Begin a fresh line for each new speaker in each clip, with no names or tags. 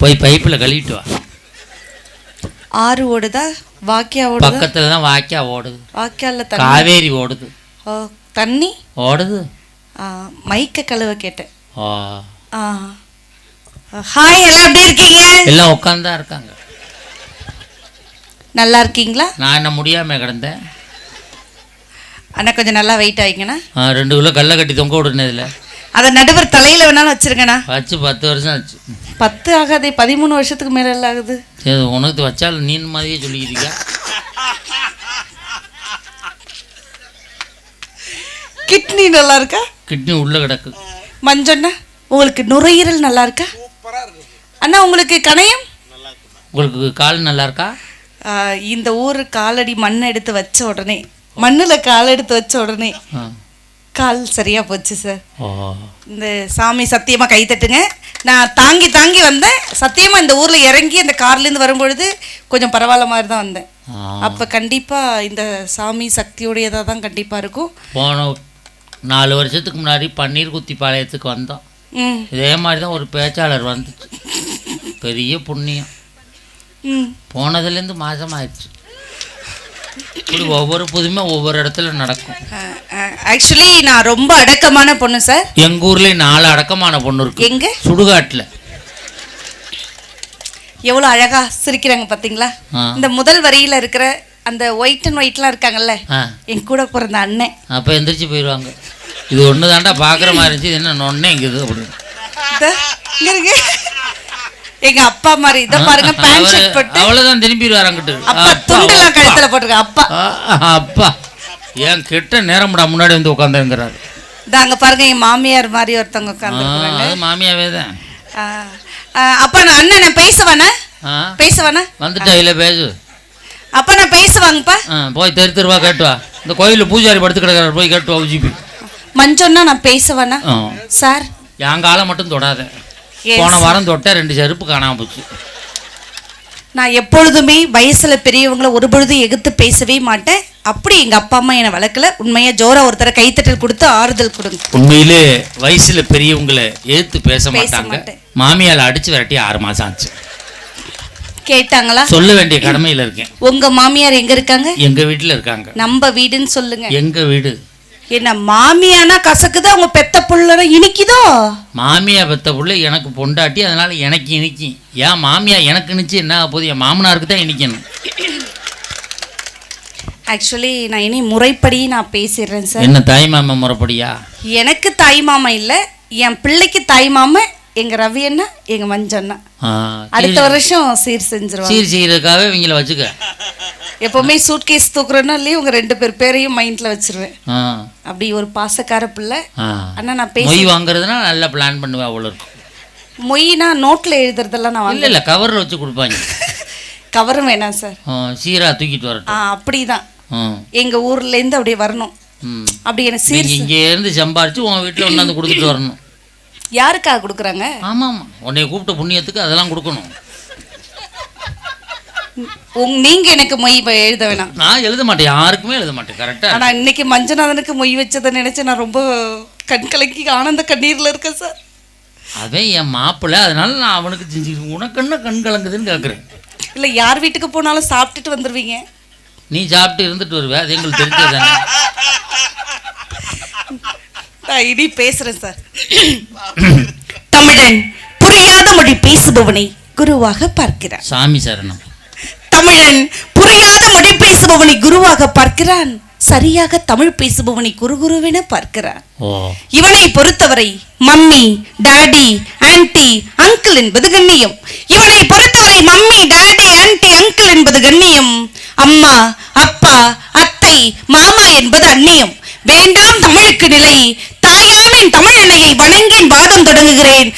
போய் பைப்பில் கழுவிட்டு வா.
ஆறு ஓடுதா? வாக்கியா ஓடுதா?
பக்கத்தில் தான் வாய்க்கா ஓடுது.
வாக்கியால தண்ணி?
காவேரி ஓடுது.
ஓ தண்ணி?
ஓடுது.
மைக்க கழுவ கேட்டேன்.
ஓ
ஆ. ஹாய் எல்லாம் எப்படி இருக்கீங்க?
எல்லாம் உட்காந்து தான் இருக்காங்க.
நல்லா இருக்கீங்களா?
நான் என்ன முடியாமல் கிடந்தேன்.
அண்ணா கொஞ்சம் நல்லா வெயிட் ஆகிங்கண்ணா
ரெண்டு கிலோ கல்லை கட்டி தொங்க விடுனதில்ல
அதை நடுவர் தலையில வேணாலும் வச்சிருங்கண்ணா.
வச்சு பத்து வருஷம் ஆச்சு.
பத்து ஆகாதே பதிமூணு வருஷத்துக்கு மேல எல்லாம் ஆகுது.
சரி உனக்கு வச்சாலும் நீ மாதிரியே சொல்லிக்கிறீங்க
கிட்னி நல்லா இருக்கா?
கிட்னி உள்ள கிடக்கு.
மஞ்சண்ணா உங்களுக்கு நுரையீரல் நல்லா இருக்கா? அண்ணா உங்களுக்கு கணையம்?
உங்களுக்கு கால் நல்லா இருக்கா?
இந்த ஊர் காலடி மண் எடுத்து வச்ச உடனே மண்ணில் கால் எடுத்து வச்ச உடனே. கால் சரியா போச்சு சார் இந்த சாமி சத்தியமா கை தட்டுங்க. நான் தாங்கி தாங்கி வந்தேன். சத்தியமா இந்த ஊர்ல இறங்கி அந்த கார்லேருந்து வரும்பொழுது கொஞ்சம் பரவாயில்ல மாதிரி தான் வந்தேன். அப்ப கண்டிப்பா இந்த சாமி சக்தியுடையதா தான் கண்டிப்பா இருக்கும்.
போன நாலு வருஷத்துக்கு முன்னாடி பன்னீர் குத்தி பாளையத்துக்கு வந்தோம் இதே மாதிரி தான் ஒரு பேச்சாளர் வந்துச்சு. பெரிய புண்ணியம்.
ம்.
போனதுலேருந்து மாதம் ஆயிடுச்சு இப்படி ஒவ்வொரு புதுமை ஒவ்வொரு இடத்துல நடக்கும்.
ஆக்சுவலி நான் ரொம்ப அடக்கமான பொண்ணு சார்
எங்கள் ஊர்லேயே நாலு அடக்கமான பொண்ணு இருக்கு.
எங்க?
சுடுகாட்டில்.
எவ்வளவு அழகா சிரிக்கிறாங்க பாத்தீங்களா?
ஆ.
இந்த முதல் வரியில இருக்கிற அந்த ஒயிட் அண்ட் ஒயிட்லாம் இருக்காங்கல்ல என் கூட பிறந்த அண்ணன்.
அப்போ எந்திரிச்சு போயிடுவாங்க இது ஒன்று தாண்டா பார்க்குற மாதிரி இருந்துச்சு இது என்ன நொன்னே
இதோ, இங்க இருக்கு எங்க அப்பா மாதிரி. இத பாருங்க பேண்ட் ஷர்ட் போட்டு.
அவ்வளோதான் திரும்பிடுவார் அங்கிட்டு.
அப்பா துண்டுலாம் கழுத்துல போட்டிருக்க அப்பா.
அப்பா. ஏன் கெட்ட நேரம்டா முன்னாடி வந்து உட்காந்துங்கிறாரு
இதோ அங்க பாருங்க என் மாமியார் மாதிரி ஒருத்தவங்க
அது மாமியாவே தான்
அப்பா நான் அண்ணன் பேசுவானே? பேசுவானே?
வந்துட்டா இல்லை பேசு.
அப்பா நான் பேசுவாங்கப்பா.
போய் தெரு தெருவா கேட்டு வா. இந்த கோயிலில் பூஜாரி படுத்து கிடக்கிறார் போய் கேட்டு வா உஜிபி.
மஞ்சொன்னா நான் பேசுவானா? சார்.
என் காலை மட்டும் தொடாத. போன வாரம் தொட்ட ரெண்டு செருப்பு காணாம போச்சு.
நான் எப்பொழுதுமே வயசுல பெரியவங்கள ஒரு பொழுதும் எதிர்த்து பேசவே மாட்டேன். அப்படி எங்க அப்பா அம்மா என்னை வளர்க்கல. உண்மையா ஜோரா ஒருத்தர கைத்தட்டல் கொடுத்து ஆறுதல் கொடுங்க.
உண்மையிலே வயசுல பெரியவங்களை எதிர்த்து பேச மாட்டாங்க. மாமியால அடிச்சு விரட்டி ஆறு மாசம் ஆச்சு.
கேட்டாங்களா?
சொல்ல வேண்டிய கடமையில இருக்கேன்.
உங்க மாமியார் எங்க இருக்காங்க?
எங்க வீட்டுல இருக்காங்க.
நம்ம வீடுன்னு சொல்லுங்க.
எங்க வீடு?
என்ன மாமியானா கசக்குது? அவங்க பெத்த புள்ளனா இனிக்குதோ?
மாமியா பெத்த புள்ள எனக்கு பொண்டாட்டி அதனால எனக்கு இனிக்கும் ஏன் மாமியா எனக்கு இனிச்சு என்ன போகுது? என் மாமனாருக்கு தான் இனிக்கணும்.
ஆக்சுவலி நான் இனி முறைப்படி நான் பேசிடுறேன் சார்.
என்ன தாய் மாமா முறைப்படியா?
எனக்கு தாய் மாமா இல்ல என் பிள்ளைக்கு தாய் மாமா எங்க ரவி அண்ணா எங்க மஞ்சண்ணா அடுத்த வருஷம் சீர் செஞ்சிருவாங்க.
சீர் செய்யறதுக்காகவே இவங்கள வச்சுக்க.
எப்பவுமே சூட்கேஸ் தூக்குறேன்னா இல்லையே உங்க ரெண்டு பேர் பேரையும் மைண்ட்ல வச்சிருவேன். அப்படி ஒரு பாசக்கார பிள்ளை.
ஆ.
அண்ணா நான் பேச
மொய் வாங்குறதுனா நல்லா பிளான் பண்ணுவேன் அவ்வளோ இருக்கும்
மொய்னா நோட்ல எழுதுறதெல்லாம் நான்
இல்லை இல்லை கவரில் வச்சு கொடுப்பாங்க.
கவரும் வேணாம் சார்
சீரா தூக்கிட்டு வரட்டும்.
ஆ அப்படிதான். எங்க ஊர்ல இருந்து அப்படியே வரணும். அப்படி எனக்கு சீர்
இங்கே இருந்து சம்பாரிச்சு உன் வீட்டில் கொண்டாந்து கொடுத்துட்டு வரணும்.
யாருக்காக கொடுக்குறாங்க?
ஆமாம். ஆமாம் உன்னை கூப்பிட்ட புண்ணியத்துக்கு அதெல்லாம் கொடுக்கணும்.
நீங்க எனக்கு மொய் எழுத வேணாம்.
நான் எழுத மாட்டேன் யாருக்குமே எழுத மாட்டேன் கரெக்டாக
ஆனா இன்னைக்கு மஞ்சநாதனுக்கு மொய் வச்சதை நினைச்சு நான் ரொம்ப கண் கலங்கி ஆனந்த கண்ணீர்ல இருக்கேன் சார்.
அவன் என் மாப்பிள்ளை அதனால நான் அவனுக்கு செஞ்சு உனக்கு என்ன கண் கலங்குதுன்னு கேட்குறேன்
இல்ல யார் வீட்டுக்கு போனாலும் சாப்பிட்டுட்டு வந்துருவீங்க.
நீ சாப்பிட்டு இருந்துட்டு வருவே அது எங்களுக்கு தெரிஞ்சது
நான் இனி பேசுறேன் சார். தமிழன் புரியாத மொழி பேசுபவனை குருவாக பார்க்கிறான்
சாமி சரணம்.
தமிழன் புரியாத மொழி பேசுபவனை குருவாக பார்க்கிறான். சரியாக தமிழ் பேசுபவனை குருகுருவென பார்க்கிறான். இவனை பொறுத்தவரை மம்மி டாடி ஆன்ட்டி அங்கிள் என்பது கண்ணியம். இவனை பொறுத்தவரை மம்மி டாடி ஆன்ட்டி அங்கிள் என்பது கண்ணியம். அம்மா அப்பா அத்தை மாமா என்பது அந்நியம். வேண்டாம் தமிழுக்கு நிலை தாயாமின் தமிழ் அன்னையை வணங்கின் வாதம் தொடங்குகிறேன்.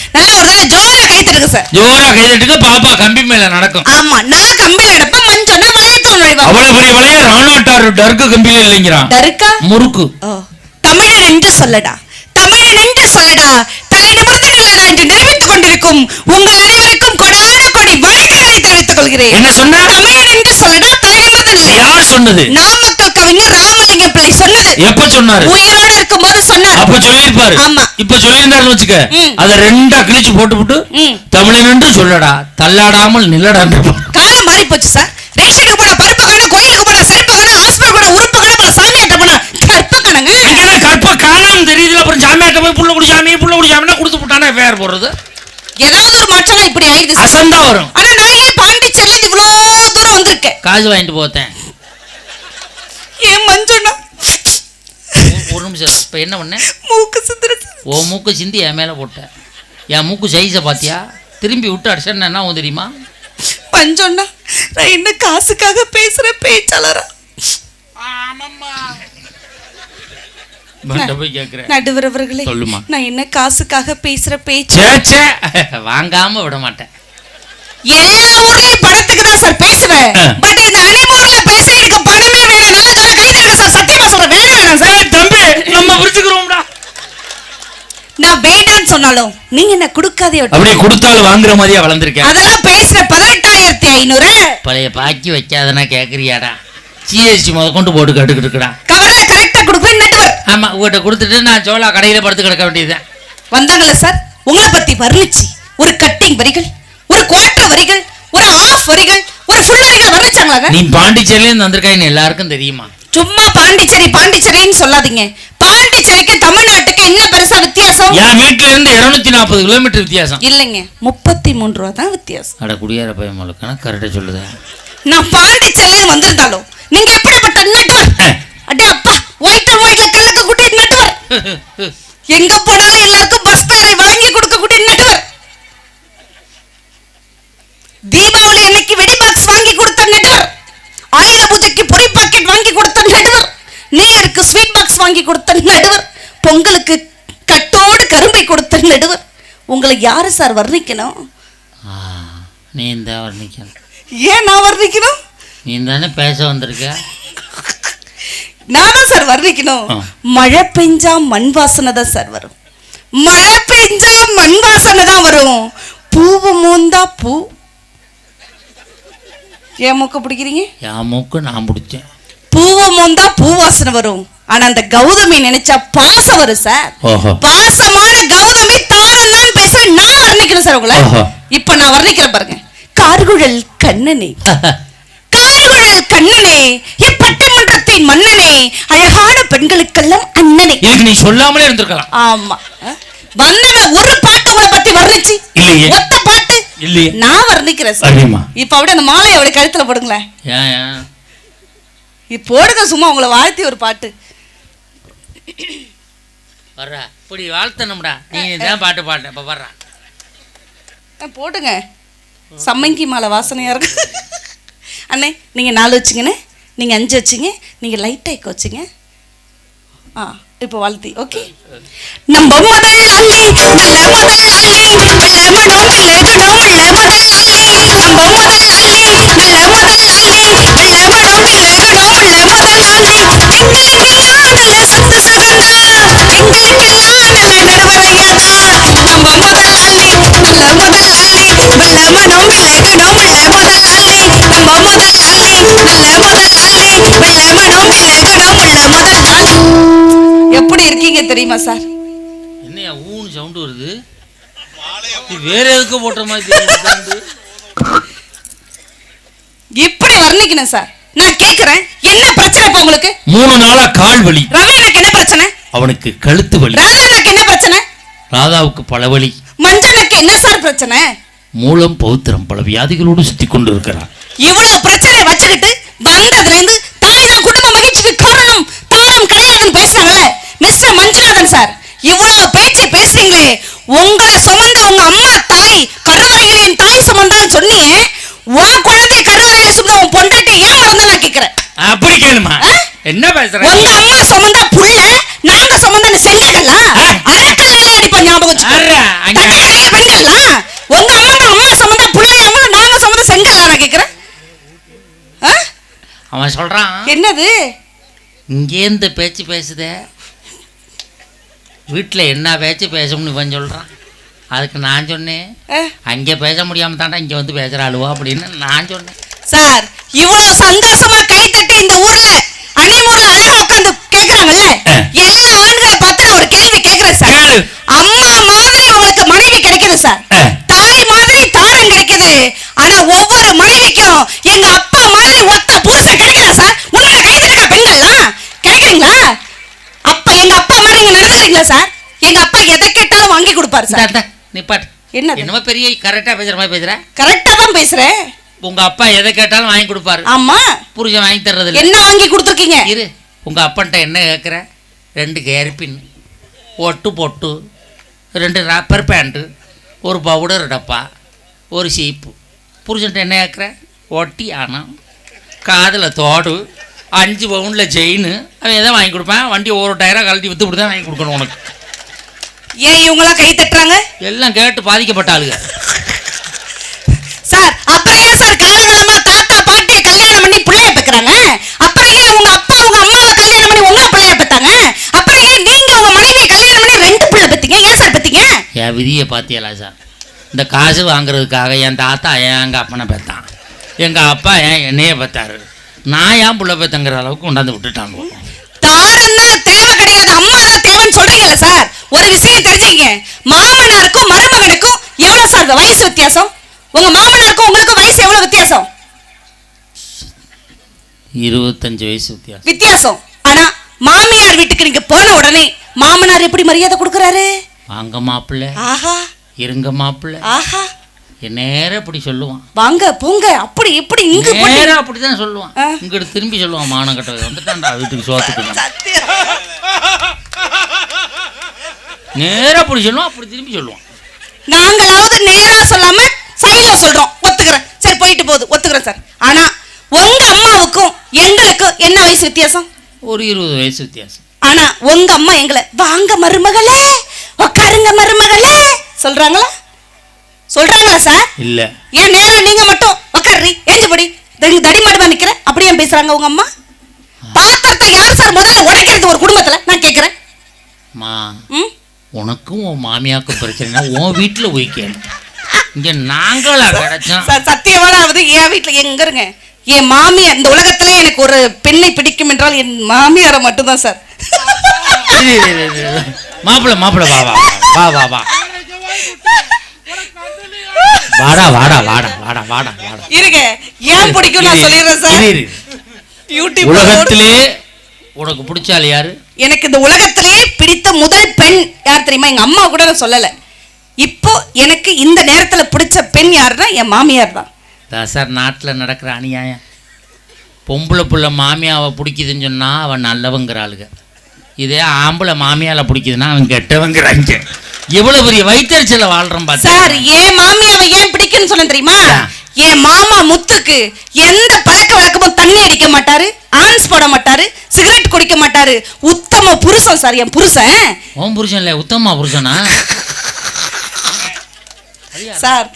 நல்லா ஒரு தடவை ஜோரா கைத்தடுங்க சார்.
ஜோரா கைதட்டுக்கு பாப்பா கம்பி மேல நடக்கும்.
ஆமா நல்லா கம்பில எடுப்ப மண் சொன்னா வளையத்தோல் நுழைவாங்க
அவ்வளவு பெரிய விலைய? ராணாட்டார் டர்க்கு கம்பியில இல்லைங்கிறான்
டருக்கா?
முறுக்கு.
ஓ. தமிழன் என்று சொல்லடா. தமிழன் என்று சொல்லடா. தலை நிமிர்ந்து என்று நிரூபித்துக் கொண்டிருக்கும் உங்கள் அனைவருக்கும் கொடான கொடி வணக்கங்களை தெரிவித்துக் கொள்கிறேன்.
என்ன சொன்ன?
தமிழன் என்று சொல்லடா தலை நிமிர்ந்து
யார் சொன்னது?
நாமக்கல்
எப்ப சொன்னாரு?
உயிரோடு இருக்கும்போது சொன்னார்.
அப்ப சொல்லிருப்பாரு
ஆமா.
இப்ப சொல்லியிருந்தாருன்னு வச்சுக்க. அத ரெண்டா கிழிச்சு போட்டுவிட்டு. தமிழன் என்று சொல்லடா தள்ளாடாமல் நில்லடா
காலம் மாறி போச்சு சார். ரேஷனுக்கு போன பருப்பு காணும் கோயிலுக்கு போன செருப்பு காணும் ஹாஸ்பிட்டல் போன உறுப்பு காணும் அப்புறம் சாமியாட்ட போன கற்பு கணங்க
அங்கதான் கற்ப காணாம தெரியுதுல அப்புறம் சாமியாட்ட போய் புள்ள குடி சாமி புள்ள குடி சாமினா கொடுத்து போட்டானே பேர் போடுறது?
ஏதாவது ஒரு மாற்றம் இப்படி ஆயிடுது
அசந்தா வரும்.
ஆனா நான் ஏன் பாண்டிச்சேரியில இவ்வளவு தூரம் வந்திருக்கேன்.
காசு வாங்கிட்டு போத்தேன்.
ஏன் மஞ்சண்ணா
ஒரு நிமிஷம் இப்ப என்ன பண்ண?
மூக்கு சிந்துருச்சு
ஓ மூக்கு சிந்தி என் மேல போட்ட. என் மூக்கு சைஸை பாத்தியா? திரும்பி விட்டு அடிச்சேன்னா என்ன தெரியுமா?
பஞ்சோண்ணா நான் என்ன காசுக்காக பேசுற பேச்சாளரா?
உன்கிட்ட போய் கேட்கிறேன்
நடுவர் அவர்களே
சொல்லுமா.
நான் என்ன காசுக்காக பேசுற பேச்சு
வாங்காம விட மாட்டேன்.
எல்லா ஊர்லயும் பணத்துக்கு தான் சார் பேசுவேன். பட் இந்த அனிமூர்ல பேச எனக்கு பணமே வேணும். சார். சத்தியமா சொல்றேன். வேணாம் சார்.
நம்ம பிடிச்சுக்கிறோம்டா
நான் வேண்டான்னு சொன்னாலும் நீங்க என்ன கொடுக்காதே
அப்படி கொடுத்தாலும் வாங்குற மாதிரியா வளர்ந்துருக்கேன்.
அதெல்லாம் பேசுற பதினெட்டாயிரத்தி ஐநூறு.
பழைய பாக்கி வைக்காதனா கேக்குறியாடா. ஜிஎஸ்டி முத கொண்டு போட்டு கட்டுக்கிட்டு இருக்கடா.
கவர்ல கரெக்டா கொடுப்பேன்
ஆமா உங்கள்கிட்ட கொடுத்துட்டு நான் சோளா கடையில படுத்து கிடக்க வேண்டியதுதான்
வந்தாங்களே சார் உங்களை பத்தி வர்ணிச்சு. ஒரு கட்டிங் வரிகள் ஒரு குவார்டர் வரிகள் ஒரு ஆஃப் வரிகள் ஒரு ஃபுல் வரிகள் வர்ணிச்சாங்களாங்க?
நீ பாண்டிச்சேரியிலேருந்து வந்திருக்காயின்னு எல்லாருக்கும் தெரியுமா?
சும்மா பாண்டிச்சேரி பாண்டிச்சேரின்னு சொல்லாதீங்க பாண்டிச்சேரிக்கு தமிழ்நாட்டுக்கு என்ன பெருசா வித்தியாசம்?
என் வீட்டுல இருந்து இருநூத்தி நாற்பது கிலோமீட்டர் வித்தியாசம்.
இல்லைங்க. முப்பத்தி மூணு ரூபா தான் வித்தியாசம்.
அட குடியார பையன் கரெக்டாக சொல்லுதா.
நான் பாண்டிச்சேரியில வந்திருந்தாலும் நீங்க எப்படிப்பட்ட நட்டுவர் அடே அப்பா ஒயிட் ஒயிட்ல கலக்க கூட்டிய நட்டுவர் எங்க போனாலும் எல்லாருக்கும் பஸ் பேரை வாங்கி கொடுக்க கூடிய நட்டுவர் தீபாவளி அன்னைக்கு வெடி பாக்ஸ் வாங்கி கொடுத்த நட்டுவர் ஆயுத பூஜைக்கு பொரி பாக்கெட் வாங்கி கொடுத்த நடுவர் நேருக்கு ஸ்வீட் பாக்ஸ் வாங்கி கொடுத்த நடுவர் பொங்கலுக்கு கட்டோடு கரும்பை கொடுத்த நடுவர். உங்களை யாரு சார் வர்ணிக்கணும்?
நீ இந்த வர்ணிக்கணும்.
ஏன் நான் வர்ணிக்கணும்?
நீ தானே பேச வந்திருக்க?
நானும் சார் வர்ணிக்கணும். மழை பெஞ்சா மண் வாசனை தான் சார் வரும். மழை பெஞ்சா மண் வாசனை தான் வரும். பூவு மூந்தா பூ. ஏன் மூக்க பிடிக்கிறீங்க?
என் மூக்கு நான் பிடிச்சேன்.
பூவு மூந்தா பூ வாசனை வரும். ஆனா அந்த கௌதமி நினைச்சா பாசம் வரும் சார். பாசமான கௌதமி தான் பேசுறேன் நான் வர்ணிக்கிறேன் சார் உங்களை. இப்ப நான் வர்ணிக்கிறேன் பாருங்க. கார்குழல் கண்ணனே. கார்குழல் கண்ணனே இப்பட்டிமன்றத்தின் மன்னனே அழகான பெண்களுக்கெல்லாம் அண்ணனே.
இதுக்கு நீ சொல்லாமலே இருந்திருக்கலாம்.
ஆமா. வந்தவன் ஒரு பாட்டு உங்களை பத்தி வர்ணிச்சு. ஒத்த பாட்டு? நான் வர்ணிக்கிறேன் சார். இப்ப அப்படியே அந்த மாலையை அவளை கழுத்துல போடுங்களேன். போடுங்க சும்மா உங்களை வாழ்த்தி ஒரு பாட்டு.
வர்றா. இப்படி வாழ்த்தணும்டா. நீ தான் பாட்டு பாட்ட இப்போ வர்றா.
போடுங்க. சம்மங்கி மாலை வாசனையா இருக்கு. அண்ணே நீங்க நாலு வச்சுங்கண்ணே. நீங்க அஞ்சு வச்சுங்க. நீங்க லைட் ஐக்க வச்சுங்க. ஆ இப்போ வாழ்த்தி ஓகே நம்ம முதலாளி முதலாளி
தெரியுது?
இப்படி வர்ணிக்கணும் சார். நான் கேக்குறேன். என்ன பிரச்சனை இப்ப உங்களுக்கு?
மூணு நாளா கால் வலி.
ரமேனுக்கு என்ன பிரச்சனை?
அவனுக்கு கழுத்து வலி.
ராதானுக்கு என்ன பிரச்சனை?
ராதாவுக்கு பல வலி.
மஞ்சனுக்கு என்ன சார் பிரச்சனை?
மூலம் பௌத்திரம் பல வியாதிகளோடு சுத்தி கொண்டு இருக்கிறான்
இவ்வளவு பிரச்சனையை வச்சுக்கிட்டு வந்ததுல இருந்து தாய் தான் குடும்ப மகிழ்ச்சிக்கு காரணம் தாளம் கிடையாதுன்னு பேசுறாங்கல்ல மிஸ்டர் மஞ்சுநாதன் சார் இவ்வளவு பேச்சு பேசுறீங்களே. உங்களை சுமந்த உங்க அம்மா தாய் கருவறையில் என் தாய் சுமந்தான்னு சொன்னீங்க உன் குழந்தை கருவறையில சுமந்த உன் பொண்டாட்டி ஏன் மறந்து நான் கேக்குறேன்
அப்படி கேளுமா
ஆ? உங்க அம்மா சுமந்தா புள்ள நாங்க சுமந்தன்னு செங்கல்களா
ஆ.
அரைக்கல்லே அடிப்ப ஞாபகம் பெண்களா உங்க அம்மா அம்மா சுமந்தா புள்ளையாம நாங்க சுமந்த செங்கல்ல நான் கேக்குறேன்?
அவன் சொல்றான்.
என்னது?
இங்கே இந்த பேச்சு பேசுதே. வீட்டில் என்ன பேச்சு பேசணும்னு இவன் சொல்கிறான் அதுக்கு நான் சொன்னேன். அங்கே பேச முடியாம தாண்டா இங்கே வந்து பேசுகிற அழுவா அப்படின்னு நான் சொன்னேன்.
சார் இவ்வளவு சந்தோஷமா கை தட்டி இந்த ஊர்ல அவன் அழகா உட்காந்து கேக்குறாங்கல்ல? எல்லா ஆண்களை பார்த்து நான் ஒரு கேள்வி கேக்குறேன் சார்.
அம்மா மாதிரி உங்களுக்கு மனைவி கிடைக்குது சார்.
தாய் மாதிரி தாரம் கிடைக்குது. ஆனா ஒவ்வொரு மனைவிக்கும் எங்க அப்பா மாதிரி ஒத்த புருஷன் கிடைக்கல சார். உங்களை கிடைக்கிறீங்க பெண்கள்லாம் கிடைக்கிறீங்களா அப்பா எங்க அப்பா மாதிரி நீங்க நடந்துறீங்களா சார்? எங்க அப்பா எதை கேட்டாலும் வாங்கி கொடுப்பாரு சார்.
நிப்பாட்டு
என்ன
என்னமோ பெரிய கரெக்டா பேசுற மாதிரி பேசுற.
கரெக்டா தான் பேசுறேன்.
உங்க அப்பா எதை கேட்டாலும் வாங்கி கொடுப்பாரு.
ஆமா.
புருஷன் வாங்கி தர்றது இல்ல
என்ன வாங்கி கொடுத்துருக்கீங்க?
இரு உங்க அப்பன்ட்ட என்ன கேட்குற ரெண்டு கேர்பின் ஒட்டு பொட்டு ரெண்டு ரப்பர் பேண்ட்டு ஒரு பவுடர் டப்பா ஒரு சீப்பு புருஷன்ட்ட என்ன கேட்குற ஒட்டி ஆனம் காதில் தோடு அஞ்சு பவுனில் செயின் அவன் எதை வாங்கி கொடுப்பான்? வண்டி ஒரு டயராக கழட்டி விற்று தான் வாங்கி கொடுக்கணும் உனக்கு.
ஏன் இவங்களாம் கை தட்டுறாங்க?
எல்லாம் கேட்டு பாதிக்கப்பட்ட ஆளுங்க. என் விதியை பார்த்தியலா சார் இந்த காசு வாங்குறதுக்காக என் தாத்தா ஏன் எங்கள் அப்பனை பெத்தான். எங்கள் அப்பா ஏன் என்னையே பெத்தாரு? நான் ஏன் புள்ள பெத்தங்கிற அளவுக்கு கொண்டாந்து விட்டுட்டாங்க.
தாரம் தான் தேவை கிடையாது. அம்மா தான் தேவைன்னு சொல்றீங்கல்ல சார்? ஒரு விஷயம் தெரிஞ்சுக்கங்க மாமனாருக்கும் மருமகனுக்கும் எவ்வளவு சார் வயசு வித்தியாசம்? உங்க மாமனாருக்கும் உங்களுக்கும் வயசு எவ்வளவு வித்தியாசம்?
இருபத்தஞ்சு வயசு வித்தியாசம்.
வித்தியாசம். ஆனா மாமியார் வீட்டுக்கு நீங்க போன உடனே மாமனார் எப்படி மரியாதை கொடுக்கறாரு?
வாங்க மாப்பிள்ள.
ஆஹா.
இருங்க மாப்பிள்ள.
ஆஹா.
நேரம் அப்படி சொல்லுவான்.
வாங்க போங்க. அப்படி இப்படி இங்க
நேரம் அப்படி தான் சொல்லுவான். இங்கிட்டு திரும்பி சொல்லுவான் மானம் கட்டவை வந்துட்டான்டா வீட்டுக்கு சோத்துக்கு. நேரம் அப்படி சொல்லுவான் அப்படி திரும்பி சொல்லுவான்.
நாங்களாவது நேரா சொல்லாம சைடுல சொல்றோம். ஒத்துக்கிறேன். சரி போயிட்டு போகுது. ஒத்துக்கிறேன் சார். ஆனா உங்க அம்மாவுக்கும் எங்களுக்கும் என்ன வயசு வித்தியாசம்?
ஒரு இருபது வயசு வித்தியாசம்.
ஆனா உங்க அம்மா எங்களை வாங்க மருமகளே! சொல்றாங்களா? சொல்றாங்களா சார்?
இல்லை.
ஏன் நேரா நீங்க மட்டும் உட்காருறி ஏஞ்சபடி தடி மாடுவா நிக்கிற அப்படியே பேசுறாங்க உங்க அம்மா? பாத்திரத்தை யார் சார் முதல்ல உடைக்கிறது ஒரு குடும்பத்துல? நான் கேக்குறேன்.
உனக்கும் உன் மாமியாக்கும் பிரச்சனைனா உன் வீட்டில் போய் கேளு. இங்கே நாங்களா கிடைச்சோம்.
சார் சத்தியமானாவது என் வீட்டுல எங்க இருங்க? என் மாமியார் இந்த உலகத்துல எனக்கு ஒரு பெண்ணை பிடிக்கும் என்றால் என் மாமியாரை மட்டும்தான் சார்.
இரு, இரு, இரு, இரு. மாப்பிள மாப்பிள வா வா வா வா வா. வாடா வாடா வாடா வாடா வாடா வாடா.
இருங்க. ஏன் பிடிக்கும் நான் சொல்லிடுறேன் சார். யூடியூப்
உலகத்திலே உனக்கு பிடிச்சால் யாரு?
எனக்கு இந்த உலகத்திலே பிடித்த முதல் பெண் யார் தெரியுமா? எங்க அம்மா கூட நான் சொல்லல. இப்போ எனக்கு இந்த நேரத்துல பிடிச்ச பெண் யாருன்னா என் மாமியார் தான்.
தான் சார் நாட்டில் நடக்கிற அநியாயம். பொம்பளை புள்ள மாமியாவை பிடிக்குதுன்னு சொன்னா அவன் நல்லவங்கிற ஆளுங்க. இதே ஆம்பளை மாமியால பிடிக்குதுன்னா அவன் கெட்டவங்கிறாங்க எவ்வளவு பெரிய வயிற்றுச்சல பார்த்தா
சார் என் மாமியாவை ஏன் பிடிக்குன்னு சொன்னேன் தெரியுமா. என் மாமா முத்துக்கு எந்த பழக்க வழக்கமும் தண்ணி அடிக்க மாட்டாரு ஆன்ஸ் போட மாட்டாரு சிகரெட் குடிக்க மாட்டாரு. உத்தம புருஷன் சார் என் புருஷன்.
உன் புருஷன் இல்லை உத்தமா புருஷனா?
சார்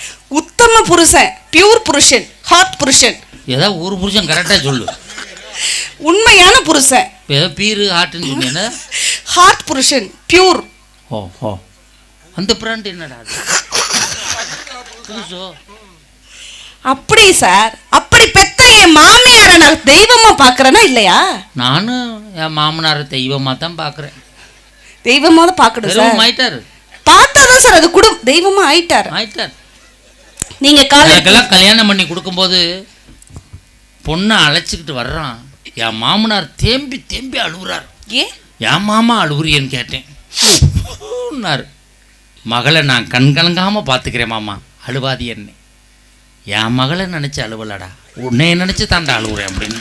உத்தம புருஷன் பியூர் புருஷன் ஹாட் புருஷன்.
ஏதோ ஒரு புருஷன் கரெக்டாக சொல்லு.
உண்மையான புருஷன்.
இப்போ பீரு ஆட்டுன்னு சொன்னீங்க
ஹாட் புருஷன் பியூர்
ஓ ஓ. அந்த பிராண்ட் என்னடா அது? புதுசோ?
அப்படி சார் அப்படி பெத்த என் மாமியாரை நான் தெய்வமா பாக்குறேனா இல்லையா?
நானும் என் மாமனார் தெய்வமாக தான் பார்க்குறேன்.
தெய்வமா தான் பாக்கணும் சார்
ஆயிட்டாரு.
பார்த்தாதான் சார் அது குடும் தெய்வமா ஆயிட்டாரு.
ஆயிட்டார்.
நீங்க கால
எனக்கெல்லாம் கல்யாணம் பண்ணி கொடுக்கும்போது பொண்ணை அழைச்சிக்கிட்டு வர்றான். என் மாமனார் தேம்பி தேம்பி அழுகுறார்.
ஏ
என் மாமா அழுகுறியன்னு கேட்டேன். மகளை நான் கண் கலங்காமல் பார்த்துக்கிறேன் மாமா. அழுவாதி என்ன. என் மகளை நினச்சி அழுவலடா. உன்னைய நினச்சி தாண்டா அழுகுறேன் அப்படின்னு.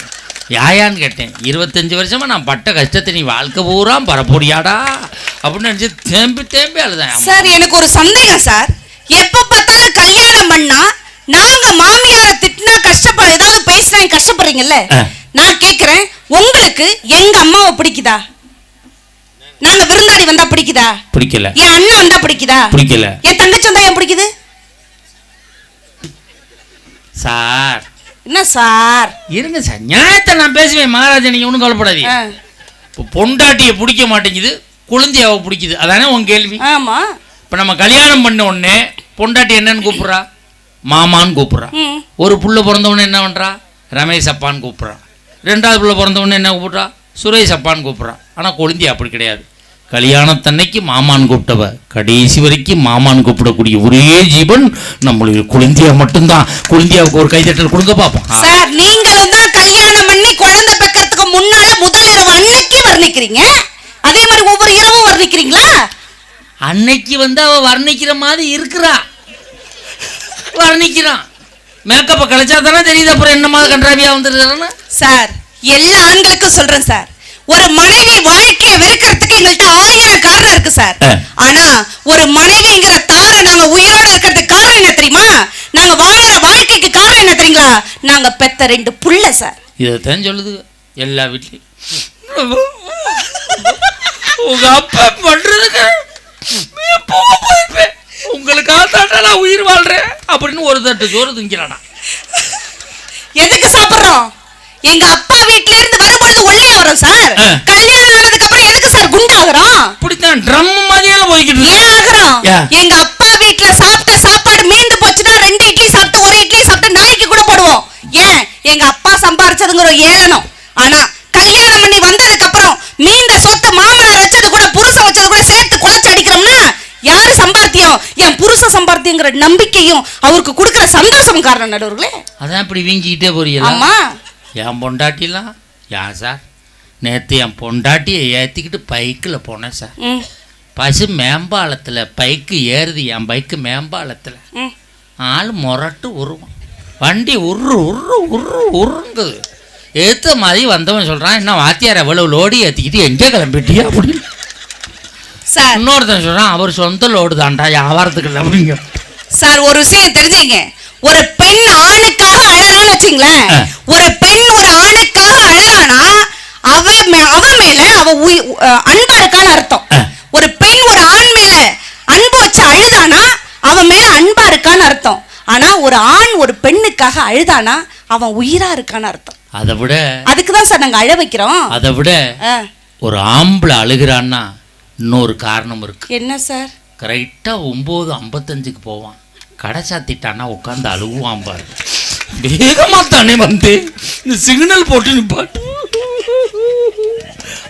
யாயான்னு கேட்டேன். இருபத்தஞ்சு வருஷமா நான் பட்ட கஷ்டத்தை நீ வாழ்க்கை பூரா பரப்போடியாடா அப்படின்னு நினச்சி தேம்பி தேம்பி அழுதேன்.
சார் எனக்கு ஒரு சந்தேகம் சார். எப்ப பார்த்தாலும் கல்யாணம் பண்ணா நாங்க மாமியார திட்டினா கஷ்டப்பட ஏதாவது நீங்க கஷ்டப்படுறீங்கல்ல. நான் கேக்குறேன் உங்களுக்கு எங்க அம்மாவை பிடிக்குதா? நாங்க விருந்தாடி வந்தா பிடிக்குதா?
பிடிக்கல.
என் அண்ணன் வந்தா பிடிக்குதா?
பிடிக்கல.
என் தங்கச்சி வந்தா ஏன் பிடிக்குது?
சார்.
என்ன சார்?
இருங்க சார். நியாயத்தை நான் பேசுவேன். மகாராஜா நீங்கள் ஒன்றும் கவலைப்படாதீங்க. இப்போ பொண்டாட்டியை பிடிக்க மாட்டேங்குது. குழந்தையாவை பிடிக்குது. அதானே உன் கேள்வி?
ஆமா.
இப்போ நம்ம கல்யாணம் பண்ண உடனே பொண்டாட்டி என்னன்னு கூப்பிட்றா? மாமான்னு கூப்பிட்றா. ஒரு புள்ள பிறந்த உடனே என்ன பண்ணுறா ரமேஷ் அப்பான்னு கூப்பிட்றா. ரெண்டாவது புள்ள பிறந்த உடனே என்ன கூப்பிட்றா? சுரேஷ் அப்பான்னு கூப்பிட்றா. ஆனால் கொழுந்தி அப்படி கிடையாது. கல்யாணத்தன்னைக்கு மாமான் கூப்பிட்டவ கடைசி வரைக்கும் மாமான் கூப்பிடக்கூடிய ஒரே ஜீவன் நம்மளுடைய குழந்தையா மட்டும்தான். குழந்தையாவுக்கு ஒரு கைதட்டல் கொடுங்க பார்ப்போம்.
சார் நீங்களும் தான் கல்யாணம் பண்ணி குழந்தை பெக்கறதுக்கு முன்னால முதல் இரவு அன்னைக்கு வர்ணிக்கிறீங்க? அதே மாதிரி ஒவ்வொரு இரவும் வர்ணிக்கிறீங்களா?
அன்னைக்கு வந்து அவ வர்ணிக்கிற மாதிரி இருக்கிறா. வர்ணிக்கிறான். மேக்கப்பை கழிச்சா தானே தெரியுது அப்புறம் என்ன மாதிரி கன்றாவியா வந்துருக்கான்னு
சார் எல்லா ஆண்களுக்கும் சொல்றேன் சார். ஒரு மனைவி வாழ்க்கையை வெறுக்கிறதுக்கு எங்கள்கிட்ட ஆயிரம் காரணம் இருக்கு சார். ஆனா ஒரு மனைவிங்கிற தாரை நாங்க உயிரோட இருக்கிறதுக்கு காரணம் என்ன தெரியுமா? நாங்க வாழற வாழ்க்கைக்கு காரணம் என்ன தெரியுங்களா? நாங்க பெத்த ரெண்டு புள்ள சார்.
இதைத்தான் சொல்லுது எல்லா வீட்லையும். உங்க அப்பா பண்றதுக்கு தாண்டா நான் உயிர் வாழ்றேன் அப்படின்னு ஒரு தட்டு சோறு திங்கிறானா.
எதுக்கு சாப்பிடுறோம்? எங்க அப்பா வீட்ல இருந்து வரும்பொழுது ஒல்லியா வரும் சார். கல்யாணம் ஆனதுக்கு அப்புறம் எதுக்கு சார் குண்டாகிறோம்?
இப்படித்தான் ட்ரம் மாதிரியால போய்கிட்டு.
ஏன் ஆகுறோம்? எங்க அப்பா வீட்ல சாப்பிட்ட சாப்பாடு மீந்து போச்சுன்னா ரெண்டு இட்லி சாப்பிட்டு ஒரு இட்லி சாப்பிட்டு நாய்க்கு கூட போடுவோம். ஏன்? எங்க அப்பா சம்பாரிச்சதுங்கிற ஒரு ஏளனம். ஆனா கல்யாணம் பண்ணி வந்ததுக்கு அப்புறம் மீந்த சொத்து மாமனார் வச்சது கூட புருஷன் வச்சது கூட சேர்த்து குழச்சு அடிக்கிறோம்னா யாரு சம்பாத்தியம் என் புருஷ சம்பாத்தியங்கிற நம்பிக்கையும் அவருக்கு கொடுக்கிற சந்தோஷம் காரணம் நடுவர்களே.
அதான் இப்படி வீங்கிக்கிட்டே போறீங்களா?
ஆமா.
என் பொண்டாட்டிலாம்? ஏன் சார் நேற்று என் பொண்டாட்டியை ஏற்றிக்கிட்டு பைக்கில் போனேன் சார் பசு மேம்பாலத்தில் பைக்கு ஏறுது என் பைக்கு மேம்பாலத்தில். ஆள் முரட்டு உருவம். வண்டி உரு உரு உரு உருங்குது. ஏற்ற மாதிரி வந்தவன் சொல்கிறான் என்ன வாத்தியார் எவ்வளோ லோடி ஏற்றிக்கிட்டு எங்கே கிளம்பிட்டியா? அப்படின்னு.
சார்.
இன்னொருத்தன் சொல்கிறான் அவர் சொந்த லோடு தான்டா வியாபாரத்துக்கு இல்லை அப்படிங்க.
சார் ஒரு விஷயம் தெரிஞ்சுங்க ஒரு பெண் ஆணுக்காக அழறான்னு வச்சுங்களேன். ஒரு பெண் ஒரு ஆணுக்காக அழறானா அவ மே- அவ மேல அவ உயி- அஹ் அன்பா இருக்கான்னு அர்த்தம். ஒரு பெண் ஒரு ஆண் மேல அன்பு வச்சு அழுதானா அவன் மேல அன்பா இருக்கான்னு அர்த்தம். ஆனா ஒரு ஆண் ஒரு பெண்ணுக்காக அழுதானா அவன் உயிரா இருக்கான்னு அர்த்தம்.
அதை விட
அதுக்கு தான் சார் நாங்க அழ வைக்கிறோம்.
அதை விட
ஆ.
ஒரு ஆம்பளை அழுகிறான்னா இன்னொரு காரணம் இருக்குது
என்ன சார்?
கரெக்டாக ஒம்பது ஐம்பத்தஞ்சுக்கு போவான். கடை சாத்திட்டான்னா உட்காந்து அழுகுவான் பாரு. வேகமாக தானே வந்து இந்த சிக்னல் போட்டு நிப்பாட்டு.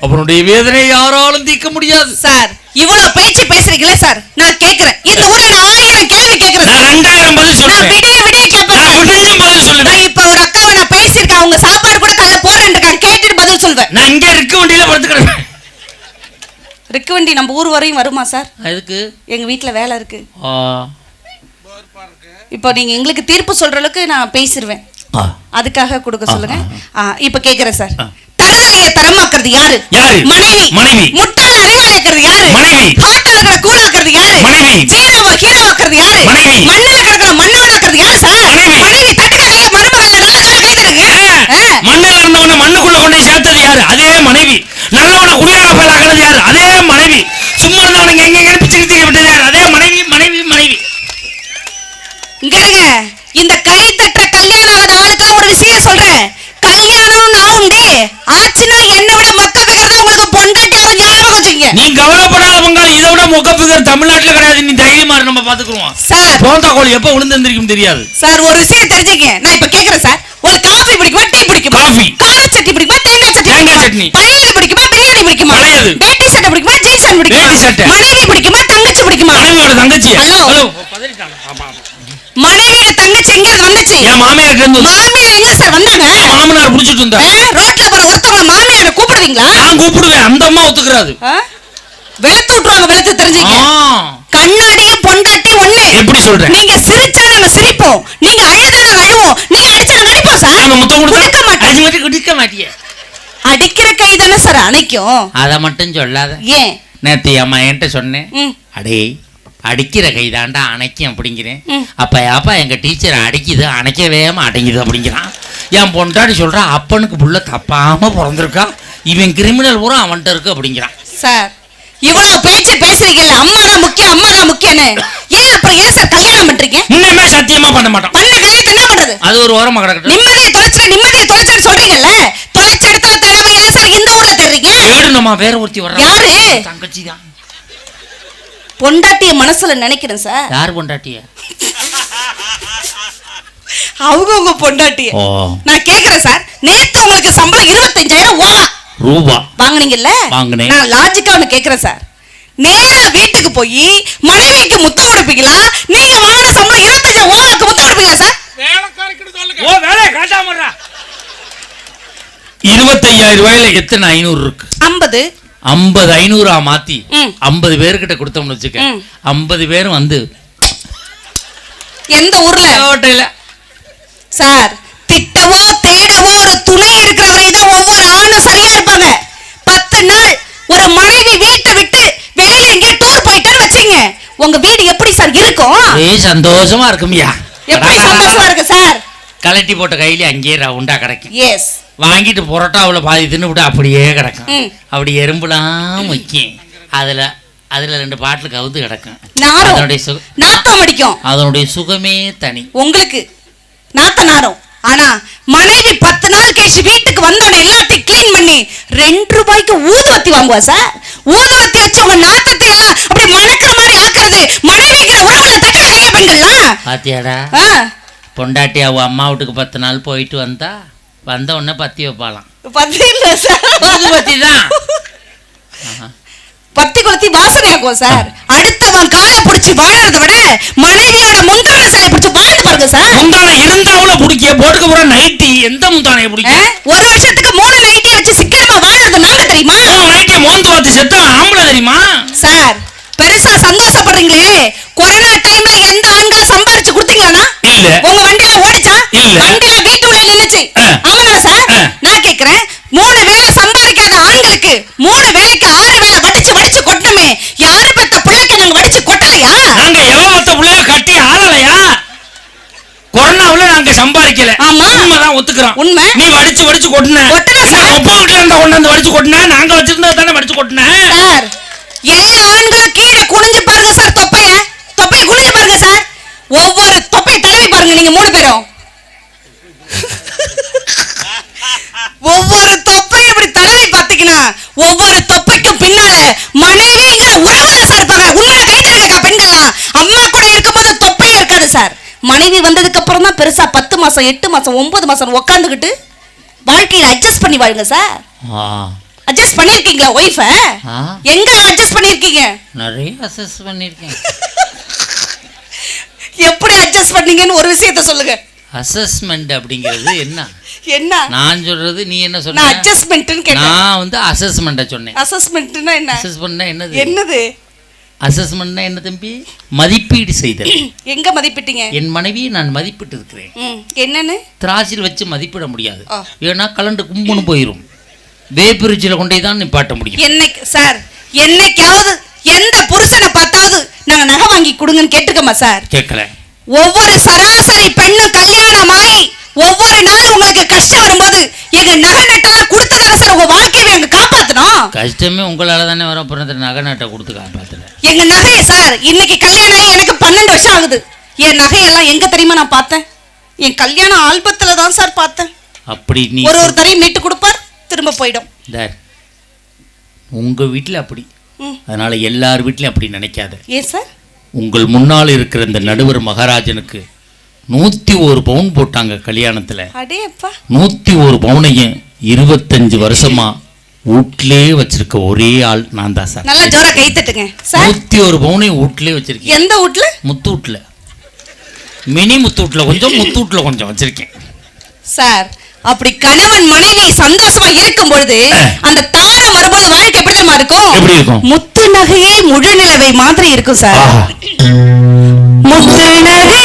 அவனுடைய வேதனை யாராலும் தீர்க்க முடியாது.
சார் இவ்வளவு பேச்சு பேசுறீங்களே சார்? நான் கேக்குறேன் இந்த ஊர்ல நான் ஆயிரம் கேள்வி கேக்குறேன்
நான்
சார்.
ரெண்டாயிரம் பதில்
நான்
சொல்றேன்
விடிய விடிய கேட்பேன்
நான்
சார்.
விடிஞ்சு பதில் சொல்லுவேன்
நான் இப்ப ஒரு அக்காவை நான் பேசியிருக்கேன் அவங்க சாப்பாடு கூட காலைல போறேன் இருக்காங்க கேட்டுட்டு பதில் சொல்வேன்
நான் இங்கே இருக்க வண்டியில படுத்துக்கிறேன்
வண்டி நம்ம ஊர் வரையும் வருமா சார்
அதுக்கு
எங்க வீட்ல வேலை இருக்கு இப்போ நீங்க எங்களுக்கு தீர்ப்பு சொல்ற அளவுக்கு நான் பேசிடுவேன். அதுக்காக கொடுக்க சொல்லுங்க இப்ப கேக்குறேன் சார்
ஆ.
தருதலைய தரமாக்குறது யாரு? மனைவி
மனைவி.
முட்டாள அறிவாளக்கிறது யாரு
மனைவி.
ஹார்ட்ல இருக்கிற கூழாக்குறது யாரு
மனைவி.
ஹீரோவாக்குறது யாரு
மனைவி.
மண்ணுல கிடக்கிற மண்ணவனாக்குறது யாரு சார்
மனைவி.
மனைவி தட்டுக்கடையே மருமகளை நல்ல கை தருங்க ஆ.
மண்ணில் இருந்தவனை மண்ணுக்குள்ள கொண்டு போய் சேர்த்தது யாரு அதே மனைவி. நல்லவனை குடியார பயலாக்குறது யாரு அதே மனைவி. சும்மா இருந்தவனுக்கு எங்க எங்க பிச்சு பிச்சு விட்டது யாரு அதே மனைவி மனைவி மனைவி.
இங்க இந்த கை தட்டுற கல்யாணம் ஆகாத ஆளுக்கெல்லாம் ஒரு விஷயம் சொல்றேன். கல்யாணம்னு ஆகும்டே ஆச்சுன்னா என்னை விட மக்க பிகர் தான் உங்களுக்கு பொண்டாட்டி வரும் ஞாபகம் வச்சுங்க
நீ கவலைப்படாத பொங்கல். இதை விட முகப்புகர் தமிழ்நாட்டுல கிடையாது. நீ தைரியமா நம்ம பாத்துக்குருவோம்.
சார்.
போந்தா கோழி எப்ப விழுந்திருக்கும் தெரியாது.
சார் ஒரு விஷயம் தெரிஞ்சுங்க நான் இப்ப கேக்குறேன் சார். ஒரு காஃபி பிடிக்குமா டீ பிடிக்குமா?
காஃபி.
கார சட்னி பிடிக்குமா தேங்காய் சட்னி
தேங்காய்? சட்னி.
பழையது பிடிக்குமா பிரியாணி பிடிக்குமா
பழையது.
வேட்டி சட்டை பிடிக்குமா? பிடிக்குமா. மனைவி தங்கச்சி பிடிக்குமா?
மனைவியோட தங்கச்சி
ஹலோ. மனைவியோட தங்கச்சி எங்க வந்துச்சு?
என் மாமியார் இருந்து
மாமியார் எங்க சார் வந்தாங்க?
மாமனார் புடிச்சிட்டு இருந்தா
ரோட்ல போற ஒருத்தவங்க மாமியார கூப்பிடுவீங்களா
நான் கூப்பிடுவேன். அந்த அம்மா ஒத்துக்கிறாது?
வெளுத்து விட்டுருவாங்க வெளுத்து தெரிஞ்சுக்க. கண்ணாடியும் பொண்டாட்டி ஒண்ணு.
எப்படி சொல்றேன்?
நீங்க சிரிச்சா நாங்க சிரிப்போம். நீங்க அழுதா நாங்க அழுவோம். நீங்க அடிச்சா நாங்க அடிப்போம் சார்.
நாங்க முத்தம்
கொடுக்க மாட்டோம்.
குடிக்க மாட்டிய.
அடிக்கிற கை தானே சார் அணைக்கும்.
அதை மட்டும் சொல்லாத.
ஏன்?
நேற்று அம்மா என்கிட்ட சொன்னேன் அடே அடிக்கிற கைதாண்டா அணைக்கும் அப்படிங்கிறேன். அப்ப அப்பா எங்க டீச்சர் அடிக்குது அணைக்கவே மாட்டேங்குது அப்படிங்கிறான். என் பொண்டாடி சொல்றா அப்பனுக்கு புள்ள தப்பாம பிறந்திருக்கா. இவன் கிரிமினல் பூரா அவன்கிட்ட இருக்கு அப்படிங்கிறான்.
சார் இவ்வளவு பேச்சு பேசுறீங்கல்ல அம்மா தான் முக்கியம் அம்மா தான் முக்கியம்னு. ஏன் அப்புறம் ஏன் சார் கல்யாணம் பண்றீங்க?
முன்னமே சத்தியமா பண்ண மாட்டான்
பண்ண கல்யாணத்தை என்ன பண்றது?
அது ஒரு ஓரமா கிடக்கட்டும்.
நிம்மதியை தொலைச்சிட்டு நிம்மதியை தொலைச்சிட்டு சொல்றீங்கல்ல? தொலைச்ச ஏன் சார் இந்த ஊர்ல தேடுறீங்க?
ஏடுனம்மா வேற ஒருத்தி வர்றா.
யாரு?
தங்கச்சி தான்
பொண்டாட்டிய மனசுல நினைக்கிறேன் சார்.
யார் பொண்டாட்டிய?
அவங்க உங்க பொண்டாட்டிய.
ஓ.
நான் கேக்குறேன் சார். நேத்து உங்களுக்கு சம்பளம் இருபத்தஞ்சாயிரம் ஓவா
ரூபா.
வாங்குனீங்கல்ல?
வாங்குனேன்.
நான் லாஜிக்கா ஒண்ணு கேக்குறேன் சார். நேரா வீட்டுக்கு போய் மனைவிக்கு முத்தம் கொடுப்பீங்களா? நீங்க வாங்கின சம்பளம் இருபத்தஞ்சு ஓவாக்கு முத்தம் கொடுப்பீங்களா சார்?
ஓ வேலையை காட்டாமறா இருபத்தையாயிரம் ரூபாயில எத்தனை ஐநூறு இருக்கு?
ஐம்பது.
ஐம்பது ஐநூறா மாத்தி. ஐம்பது பேர்கிட்ட கொடுத்தோம்னு வச்சுக்க. ஐம்பது பேரும் வந்து
எந்த ஊர்ல?
ஹோட்டல்ல
சார் திட்டவோ தேடவோ ஒரு துணை இருக்கிற வரைதான் ஒவ்வொரு ஆணும் சரியா இருப்பாங்க. பத்து நாள் ஒரு மனைவி வீட்டை விட்டு வெளியில எங்கேயோ டூர் போயிட்டேன்னு வச்சுங்க. உங்க வீடு எப்படி சார் இருக்கும்?
சந்தோஷமா இருக்கும்யா
எப்படி சந்தோஷமா இருக்கு சார்?
கலட்டி போட்ட கையில அங்கேயே ரவுண்டா கிடைக்கும்.
எஸ்
வாங்கிட்டு புரோட்டாவுல பாதி தின்னு விட்டு அப்படியே கிடக்கும். அப்படி எறும்புலாம் வைக்கும். அதுல அதுல ரெண்டு பாட்டில் கவுந்து கிடக்கும். அதனுடைய சுக
நாத்தம் அடிக்கும்.
அதனுடைய சுகமே தனி.
உங்களுக்கு நாத்த நாரும். ஆனா மனைவி பத்து நாள் கழிச்சு வீட்டுக்கு வந்தோட எல்லாத்தையும் க்ளீன் பண்ணி ரெண்டு ரூபாய்க்கு ஊதுவத்தி வாங்குவா சார். ஊதுவத்தி வச்சு உங்க நாத்தத்தை எல்லாம் அப்படி மணக்கிற மாதிரி ஆக்குறது. மனைவிங்கிற உறவுல தட்டுறாங்க பெண்கள்லாம்
பாத்தியாடா?
ஆ,
பொண்டாட்டி அவ அம்மா வீட்டுக்கு பத்து நாள் போயிட்டு வந்தா வந்த உடனே பத்தி வைப்பாளாம்.
பத்தி இல்ல சார்.
ஊதுபத்தி தான்.
பத்தி கொளுத்தி வாசனையாக்குவோம் சார். அடுத்தவன் காலை பிடிச்சி வாழறதை விட மனைவியோட முந்தான சிலை பிடிச்சி வாழ்ந்து பாருங்க சார்.
முந்தானை இருந்தாவுல பிடிக்க போட்டுக்க போற நைட்டி எந்த முந்தானையை பிடிக்க?
ஒரு வருஷத்துக்கு மூணு நைட்டி வச்சு சிக்கனமா வாழறது நாங்க தெரியுமா?
நைட்டியை மோந்து பார்த்து செத்தா ஆம்பளை தெரியுமா?
சார் பெருசா சந்தோஷப்படுறீங்களே கொரோனா டைம்ல எந்த ஆண்களும் சம்பாரிச்சு கொடுத்தீங்களாண்ணா
இல்ல.
உங்க வண்டியில ஓடிச்சா?
இல்ல.
வண்டியில வீட்டுக்குள்ள நின்னுச்சு.
ஆ.
ஆமாங்களா சார். நான் கேக்குறேன். மூணு வேளை சம்பாதிக்காத ஆண்களுக்கு மூணு வேளைக்கு ஆறு வேளை வடிச்சு வடிச்சு கொட்டணுமே. யாரு பெத்த பிள்ளைக்கு நாங்க வடிச்சு கொட்டலையா
நாங்க எவ மத்த புள்ளைய கட்டி ஆளலையா? கொரோனாவுல நாங்க சம்பாதிக்கல.
ஆமா.
உண்மைதான் ஒத்துக்கிறோம்.
உண்மை.
நீ வடிச்சு வடிச்சு கொட்டின.
கொட்டுன சார்.
ஒப்பா வீட்டுல இருந்தா கொண்டாந்து வடிச்சு கொட்டின நாங்க வச்சிருந்தா தானே வடிச்சு கொட்டின?
சார் எல்லா ஆண்களும் கீழே குனிஞ்சு பாருங்க சார் தொப்பைய. தொப்பைய குனிஞ்சு பாருங்க சார். ஒவ்வொரு தொப்பை தடவி பாருங்க நீங்க மூணு பேரும் ஒவ்வொரு தொப்பையும் இப்படி தடவி பாத்தீங்கன்னா ஒவ்வொரு தொப்பைக்கும் பின்னால மனைவிங்கிற உறவு சார் இருப்பாங்க உண்மையில கை தருங்கக்கா பெண்கள்லாம் அம்மா கூட இருக்கும்போது தொப்பையே இருக்காது சார். மனைவி வந்ததுக்கு அப்புறம் தான் பெருசா பத்து மாசம் எட்டு மாசம் ஒன்பது மாசம் உட்காந்துக்கிட்டு வாழ்க்கையில அட்ஜஸ்ட் பண்ணி வாழுங்க சார். அட்ஜஸ்ட் பண்ணிருக்கீங்களா ஒய்ஃப எங்கெல்லாம் அட்ஜஸ்ட் பண்ணிருக்கீங்க?
நிறைய அசஸ் பண்ணிருக்கேன்.
எப்படி அட்ஜஸ்ட் பண்ணீங்கன்னு ஒரு விஷயத்த சொல்லுங்க.
அசஸ்மெண்ட் அப்படிங்கிறது என்ன?
என்ன?
நான் சொல்றது நீ என்ன
நான்
சொன்ன
அட்ஜஸ்ட்மெண்ட்னு கேட்டேன்.
நான் வந்து அசஸ்மெண்ட்டை சொன்னேன்.
அசஸ்மெண்ட்னா என்ன?
அசஸ்மெண்ட்னா என்னது?
என்னது?
அசஸ்மெண்ட்னா என்ன தம்பி? மதிப்பீடு செய்தல்.
எங்க மதிப்பிட்டீங்க?
என் மனைவியை நான் மதிப்பிட்டு இருக்கிறேன்
என்னன்னு?
திராசில் வச்சு மதிப்பிட முடியாது. ஏன்னா கலண்டு கும்புன்னு போயிடும் வேப்பிரிச்சில் கொண்டே தான் நிப்பாட்ட முடியும்.
என்னைக்கு சார் என்னைக்காவது எந்த புருஷனை பார்த்தாவது நாங்க நகை வாங்கி கொடுங்கன்னு கேட்டிருக்கோமா சார்?
கேட்கல.
ஒவ்வொரு சராசரி பெண்ணும் கல்யாணமாயி ஒவ்வொரு நாள் உங்களுக்கு கஷ்டம் வரும்போது எங்க நகை நட்டெல்லாம் கொடுத்ததான சார் உங்க வாழ்க்கையை நாங்க காப்பாத்தணும்?
கஷ்டமே உங்களால தானே வர பிறந்த நகை நாட்டை கொடுத்து காப்பாத்துறேன்.
எங்க நகையை சார் இன்னைக்கு கல்யாணம் எனக்கு பன்னெண்டு வருஷம் ஆகுது. என் நகையெல்லாம் எங்க தெரியுமா நான் பார்த்தேன்? என் கல்யாண ஆல்பத்துல தான் சார் பார்த்தேன்.
அப்படி நீ
ஒரு ஒரு தரையும் மீட்டு கொடுப்பார் திரும்ப போயிடும்.
உங்க வீட்டில் அப்படி. அதனால எல்லார் வீட்லயும் அப்படி நினைக்காத.
ஏன் சார்?
உங்கள் முன்னால் இருக்கிற இந்த நடுவர் மகாராஜனுக்கு நூத்தி ஒரு பவுன் போட்டாங்க கல்யாணத்துல. நூத்தி ஒரு பவுனையும் இருபத்தஞ்சு வருஷமா வீட்லயே வச்சிருக்க ஒரே ஆள் நான் தான் சார்.
நல்லா ஜோரா கை தட்டுங்க
நூத்தி ஒரு பவுனையும் வீட்லயே வச்சிருக்கேன்.
எந்த வீட்ல?
முத்தூட்ல மினி முத்தூட்ல கொஞ்சம் முத்தூட்ல கொஞ்சம் வச்சிருக்கேன்.
சார் அப்படி கணவன் மனைவி சந்தோஷமா இருக்கும் பொழுது அந்த தாரம் வரும்போது வாழ்க்கை எப்படி தெரியுமா இருக்கும்?
எப்படி இருக்கும்?
முத்து நகையே முழு நிலவை மாதிரி இருக்கும் சார். முத்து நகை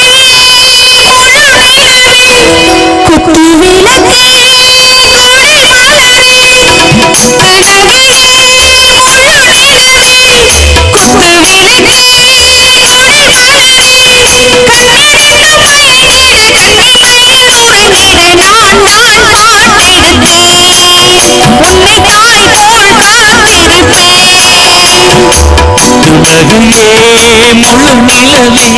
உலகுமே முழு நிலவே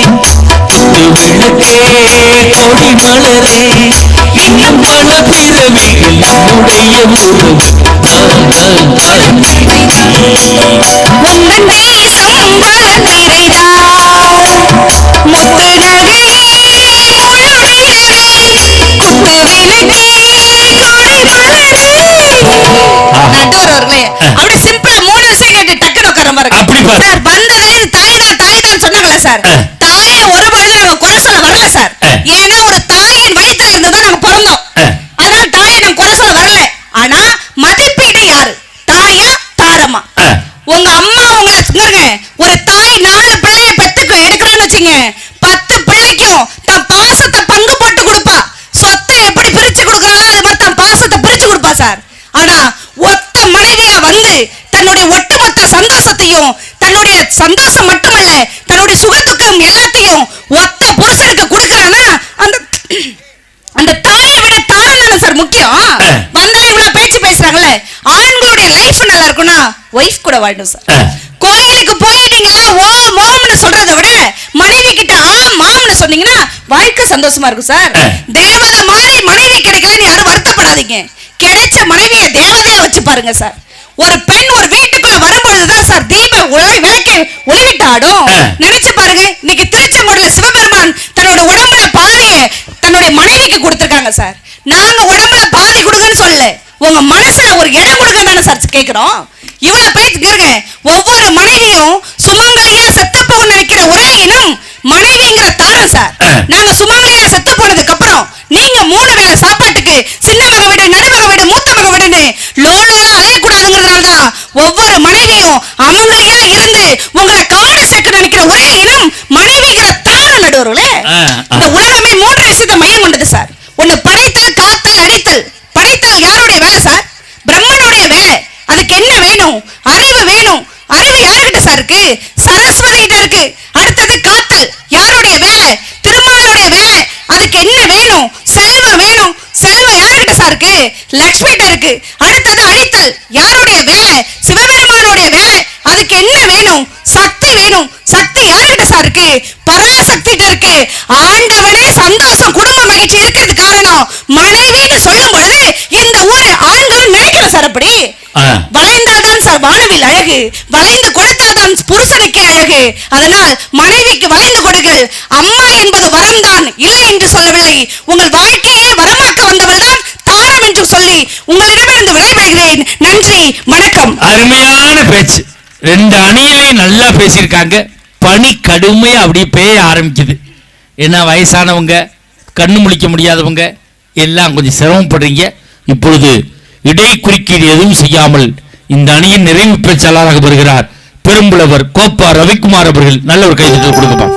புது விளக்கே கொடி மலரே. இன்னும் பல பிறவிகள் நம்முடைய உறவு
உந்தன் நேசம் வளர்ந்திரைதான் முத்து நகை முழு நிலவே குத்து விளக்கே கொடி மலரே நடுவர் அவர்களே அப்படி சிம்பிளா மூணு விஷயம் கேட்டு டக்குனு உட்கார பாருங்க
அப்படி பாரு.
சார்
ஆ.
தாயை ஒரு பொழுது நாங்க குறை சொல்ல வரல சார்
ஆ.
ஏன்னா ஒரு தாயின் வயித்துல இருந்து தான் நாங்க பிறந்தோம்
ஆ.
அதனால தாயை நாங்க குறை சொல்ல வரல ஆனா மதிப்பீடு யாரு தாயா தாரமா
ஆ.
உங்க அம்மா உங்களை இங்க ஒரு தாய் நாலு பிள்ளைய பெத்துக்கு எடுக்கிறான்னு வச்சுங்க பத்து பிள்ளைக்கும் தன் பாசத்தை பங்கு போட்டு கொடுப்பா சொத்தை எப்படி பிரிச்சு கொடுக்கறாளோ அது மாதிரி தன் பாசத்தை பிரிச்சு கொடுப்பா சார் ஆனா ஒத்த மனைவியா வந்து தன்னுடைய ஒட்டுமொத்த சந்தோஷத்தையும் தன்னுடைய சந்தோஷம் மட்டுமல்ல தன்னுடைய சுகதுக்கம் எல்லாத்தையும் ஒத்த புருஷனுக்கு கொடுக்கறானா அந்த அந்த தாயை விட தாரம் தானே சார் முக்கியம் வந்தா இவ்வளவு பேச்சு பேசுறாங்கல்ல ஆண்களுடைய லைஃப் நல்லா இருக்கும்னா ஒய்ஃப் கூட வாழணும் சார். கோயிலுக்கு போயிட்டீங்களா ஓ மோம்னு சொல்றதை விட மனைவி கிட்ட ஆ மாம்னு சொன்னீங்கன்னா வாழ்க்கை சந்தோஷமா இருக்கும் சார். தேவதை மாதிரி மனைவி கிடைக்கலன்னு யாரும் வருத்தப்படாதீங்க. கிடைச்ச மனைவிய தேவதையா வச்சு பாருங்க சார் ஒரு பெண் ஒரு வீட்டுக்குள்ள வரும்பொழுதுதான் சார் தீப ஒளி விளக்கு ஒளிவிட்டு ஆடும்
ஆ.
நினைச்சு பாருங்க இன்னைக்கு திருச்செங்கோடுல சிவபெருமான் தன்னோட உடம்புல பாதிய தன்னுடைய மனைவிக்கு கொடுத்திருக்காங்க சார் நாங்க உடம்புல பாதி கொடுங்கன்னு சொல்லல. உங்க மனசுல ஒரு இடம் கொடுங்க தானே சார் கேக்குறோம். பேச்சு கேளுங்க ஒவ்வொரு மனைவியும் சுமங்கலியா செத்து போக நினைக்கிற ஒரே இனம் மனைவிங்கிற தாரம் சார். நாங்க சுமங்கலியா செத்து போனதுக்கு அப்புறம் நீங்க மூணு வேளை சாப்பாட்டுக்கு சின்ன மக வீடு நடுமக வீடு மூத்த மக வீடுன்னு லோலோலாம் அலையக்கூடாதுங்கிறதுனால தான் ஒவ்வொரு மனைவியும் அமங்கலியா இருந்து உங்களை காடு சேர்க்க நினைக்கிற ஒரே இனம் மனைவிங்கிற தாரம் நடுவர்களே
ஆ, ஆ.
இந்த உலகமே மூன்று விஷயத்தை மையம் கொண்டது சார் ஒண்ணு படைத்தல் காத்தல் அழித்தல் படைத்தல் யாருடைய வேலை சார் பிரம்மனுடைய வேலை அதுக்கு என்ன வேணும் அறிவு வேணும் அறிவு யாருகிட்ட சார் இருக்கு. சரஸ்வதி கிட்ட இருக்கு. அடுத்தது காத்தல். யாருடைய வேலை? திருமாலுடைய வேலை. அதுக்கு என்ன வேணும்? செல்வம் வேணும். செல்வம் யாருகிட்ட சார் இருக்கு? லக்ஷ்மி கிட்ட இருக்கு. அடுத்தது அழித்தல் யாருடைய வேலை? சிவபெருமானுடைய வேலை. அதுக்கு என்ன வேணும்? சக்தி வேணும். சக்தி யாருகிட்ட சார் இருக்கு? பராசக்தி கிட்ட இருக்கு. ஆண்டவனே சந்தோஷம் குடும்ப மகிழ்ச்சி இருக்கிறது காரணம். மனைவின்னு சொல்லும் பொழுது இந்த ஊரு ஆண்கள் நினைக்கல சார் அப்படி.
ஆ.
வளைந்தால்தான் சார் வானவில் அழகு. வளைந்து கொடுத்தால்தான் புருஷனுக்கே அழகு. அதனால் மனைவிக்கு வளைந்து கொடுங்கள். அம்மா என்பது வரம்தான். இல்லை என்று சொல்லவில்லை. உங்கள் வாழ்க்கையே வரமாக்க வந்தவள்தான் தாரம் என்று சொல்லி உங்களிடமிருந்து விடைபெறுகிறேன். நன்றி வணக்கம்.
அருமையான பேச்சு. ரெண்டு அணியிலையும் நல்லா பேசியிருக்காங்க. பனி கடுமையா அப்படியே பேய ஆரம்பிக்குது. ஏன்னா வயசானவங்க கண்ணு முழிக்க முடியாதவங்க எல்லாம் கொஞ்சம் சிரமப்படுறீங்க. இப்பொழுது இடை குறுக்கீடு எதுவும் செய்யாமல் இந்த அணியின் நிறைவு பேச்சாளராக வருகிறார். பெரும்புலவர் கோப்பா ரவிக்குமார் அவர்கள் நல்ல ஒரு கைதட்டல்